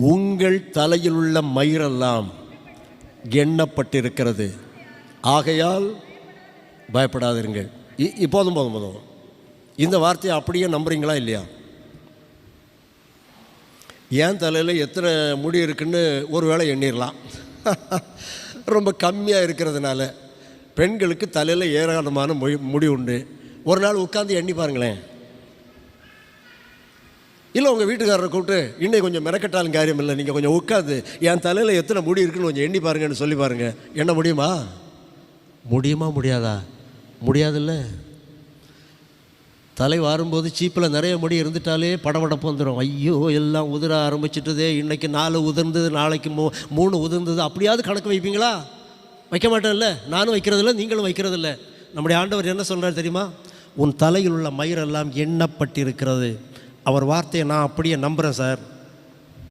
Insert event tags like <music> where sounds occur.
உங்கள் தலையில் உள்ள மயிரெல்லாம் எண்ணப்பட்டிருக்கிறது. ஆகையால் பயப்படாதிருங்கள். இப்போதும் இ- போதும் போதும் இந்த வார்த்தையை அப்படியே நம்புறீங்களா இல்லையா? ஏன் தலையில் எத்தனை முடி இருக்குன்னு ஒரு வேளை எண்ணிடலாம் <laughs> ரொம்ப கம்மியாக இருக்கிறதுனால பெண்களுக்கு தலையில் ஏராளமான மொழி முடி உண்டு. ஒரு நாள் உட்காந்து எண்ணி பாருங்களேன். இல்லை உங்கள் வீட்டுக்காரரை கூப்பிட்டு இன்னைக்கு கொஞ்சம் மெனக்கட்டாலும் காரியம் இல்லை நீங்கள் கொஞ்சம் உட்காந்து என் தலையில் எத்தனை முடி இருக்குன்னு கொஞ்சம் எண்ணி பாருங்கன்னு சொல்லி பாருங்க. என்ன முடியுமா? முடியுமா முடியாதா? முடியாதுல்ல. தலை வாரும்போது சீப்பில் நிறைய முடி இருந்துட்டாலே படபடப்பு வந்துடும் ஐயோ எல்லாம் உதிர ஆரம்பிச்சிட்டதே இன்றைக்கி நாலு உதிர்ந்தது நாளைக்கு மூ மூணு உதிர்ந்தது. அப்படியாவது கணக்கு வைப்பீங்களா? வைக்க மாட்டேன்ல. நானும் வைக்கிறதில்ல நீங்களும் வைக்கிறதில்ல. நம்முடைய ஆண்டவர் என்ன சொல்கிறார் தெரியுமா? உன் தலையில் உள்ள மயிரெல்லாம் எண்ணப்பட்டிருக்கிறது. அவர் வார்த்தையை நான் அப்படியே நம்புகிறேன் சார்.